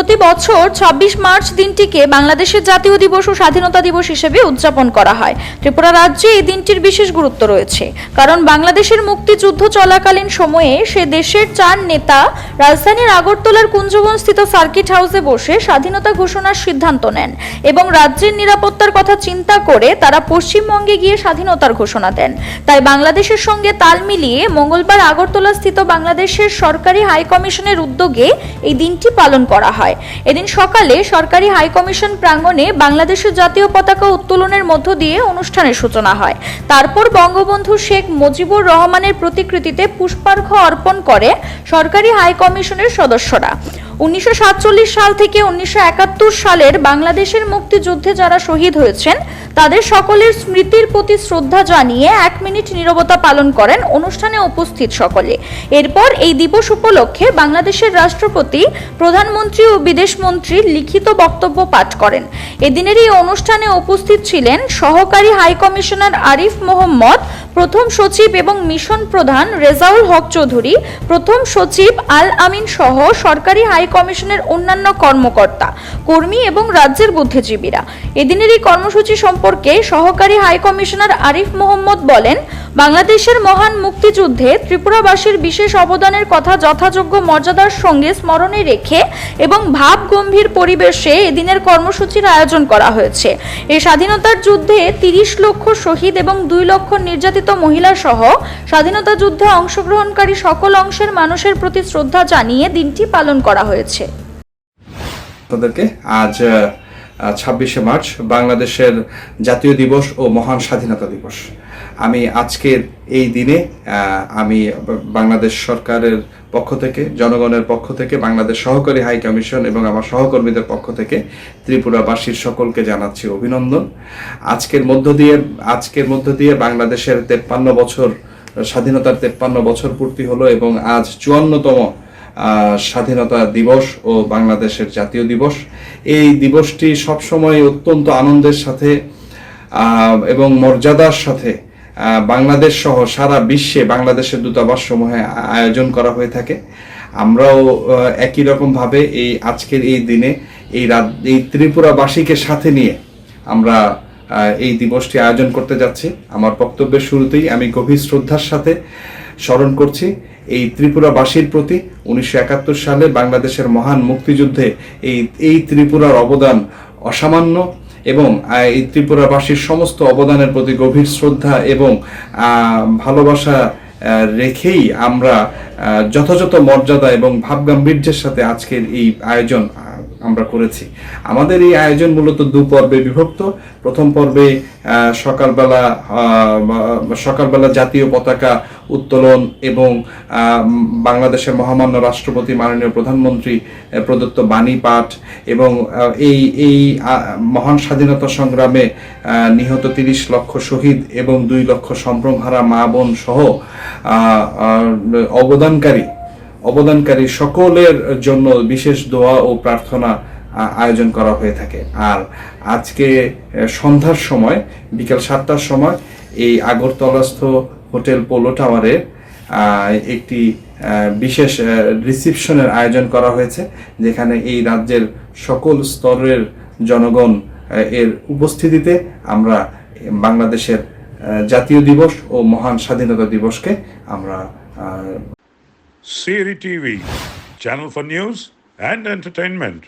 প্রতি বছর ২৬ মার্চ দিনটিকে বাংলাদেশের জাতীয় দিবস ও স্বাধীনতা দিবস হিসেবে উদযাপন করা হয়। ত্রিপুরা রাজ্যে এই দিনটির বিশেষ গুরুত্ব রয়েছে, কারণ বাংলাদেশের মুক্তিযুদ্ধ চলাকালীন সময়ে সে দেশের চার নেতা রাজধানীর আগরতলার কুঞ্জবনস্থিত সার্কিট হাউসে বসে স্বাধীনতা ঘোষণার সিদ্ধান্ত নেন এবং রাজ্যের নিরাপত্তার কথা চিন্তা করে তারা পশ্চিমবঙ্গে গিয়ে স্বাধীনতার ঘোষণা দেন। তাই বাংলাদেশের সঙ্গে তাল মিলিয়ে মঙ্গলবার আগরতলা স্থিত বাংলাদেশের সরকারি হাই কমিশনের উদ্যোগে এই দিনটি পালন করা হয়। এদিন সকালে সরকারি হাই কমিশন প্রাঙ্গণে বাংলাদেশের জাতীয় পতাকা উত্তোলনের মধ্য দিয়ে অনুষ্ঠানের সূচনা হয়। তারপর বঙ্গবন্ধু শেখ মুজিবুর রহমানের প্রতিকৃতিতে পুষ্পার্ঘ্য অর্পণ করে সরকারি হাই কমিশনের সদস্যরা। উনিশশো সাতচল্লিশ সাল থেকে উনিশশো একাত্তর সালের বাংলাদেশের মুক্তিযুদ্ধে যারা শহীদ হয়েছেন, তাদের সকলের স্মৃতির প্রতি শ্রদ্ধা জানিয়ে এক মিনিট নীরবতা পালন করেন অনুষ্ঠানে উপস্থিত সকলে। এরপর এই দিবস উপলক্ষে বাংলাদেশের রাষ্ট্রপতি, প্রধানমন্ত্রী ও বিদেশমন্ত্রীর লিখিত বক্তব্য পাঠ করেন। এদিনের এই অনুষ্ঠানে উপস্থিত ছিলেন সহকারী হাই কমিশনার আরিফ মোহাম্মদ প্রথম সচিব এবং মিশন প্রধান রেজাউল হক চৌধুরী, প্রথম সচিব আল আমিন সহ সরকারি হাই কমিশনের অন্যান্য কর্মকর্তা, কর্মী এবং রাজ্যের বুদ্ধিজীবীরা। এদিনের এই কর্মসূচি সম্পর্কে সহকারী হাই কমিশনার আরিফ মোহাম্মদ বলেন বাংলাদেশের মহান মুক্তিযুদ্ধে ত্রিপুরাবাসীর বিশেষ অবদানের কথা যথাযোগ্য মর্যাদার সঙ্গে স্মরণে রেখে এবং ভাব গম্ভীর পরিবেশে এদিনের কর্মসূচির আয়োজন করা হয়েছে। এই স্বাধীনতার যুদ্ধে তিরিশ লক্ষ শহীদ এবং দুই লক্ষ নির্যাতিত মহিলা সহ স্বাধীনতা যুদ্ধে অংশগ্রহণকারী সকল অংশের মানুষের প্রতি শ্রদ্ধা জানিয়ে দিনটি পালন করা হয়েছে। আপনাদেরকে আজ ছাব্বিশে মার্চ, বাংলাদেশের জাতীয় দিবস ও মহান স্বাধীনতা দিবস। আমি আজকের এই দিনে আমি বাংলাদেশ সরকারের পক্ষ থেকে, জনগণের পক্ষ থেকে, বাংলাদেশ সহকারী হাই কমিশন এবং আমার সহকর্মীদের পক্ষ থেকে ত্রিপুরাবাসীর সকলকে জানাচ্ছি অভিনন্দন। আজকের মধ্য দিয়ে, আজকের মধ্য দিয়ে বাংলাদেশের তেপ্পান্ন বছর, স্বাধীনতার তেপ্পান্ন বছর পূর্তি হলো এবং আজ চুয়ান্নতম স্বাধীনতা দিবস ও বাংলাদেশের জাতীয় দিবস। এই দিবসটি সবসময় অত্যন্ত আনন্দের সাথে এবং মর্যাদার সাথে বাংলাদেশ সহ সারা বিশ্বে বাংলাদেশের দূতাবাস সমূহে আয়োজন করা হয়ে থাকে। আমরাও একই রকমভাবে এই আজকের এই দিনে এই রাত, এই ত্রিপুরাবাসীকে সাথে নিয়ে আমরা এই দিবসটি আয়োজন করতে যাচ্ছি। আমার বক্তব্যের শুরুতেই আমি গভীর শ্রদ্ধার সাথে স্মরণ করছি, এই ত্রিপুরাবাসীর প্রতি উনিশশো একাত্তর সালে বাংলাদেশের মহান মুক্তিযুদ্ধে এই এই ত্রিপুরার অবদান অসামান্য এবং এই ত্রিপুরাবাসীর সমস্ত অবদানের প্রতি গভীর শ্রদ্ধা এবং ভালোবাসা রেখেই আমরা যথাযথ মর্যাদা এবং ভাবগাম্ভীর্যের সাথে আজকের এই আয়োজন আমরা করেছি। আমাদের এই আয়োজন মূলত দু পর্বে বিভক্ত। প্রথম পর্বে সকালবেলা সকালবেলা জাতীয় পতাকা উত্তোলন এবং বাংলাদেশের মহামান্য রাষ্ট্রপতি মাননীয় প্রধানমন্ত্রী প্রদত্ত বাণী পাঠ এবং এই এই মহান স্বাধীনতা সংগ্রামে নিহত তিরিশ লক্ষ শহীদ এবং দুই লক্ষ সম্ভ্রমহারা মা, বোন সহ অবদানকারী অবদানকারী সকলের জন্য বিশেষ দোয়া ও প্রার্থনা আয়োজন করা হয়ে থাকে। আর আজকে সন্ধ্যার সময়, বিকাল সাতটার সময়, এই আগরতলাস্থ হোটেল পোলো টাওয়ারে একটি বিশেষ রিসিপশনের আয়োজন করা হয়েছে যেখানে এই রাজ্যের সকল স্তরের জনগণ এর উপস্থিতিতে আমরা বাংলাদেশের জাতীয় দিবস ও মহান স্বাধীনতা দিবসকে আমরা Siri TV, channel for news and entertainment.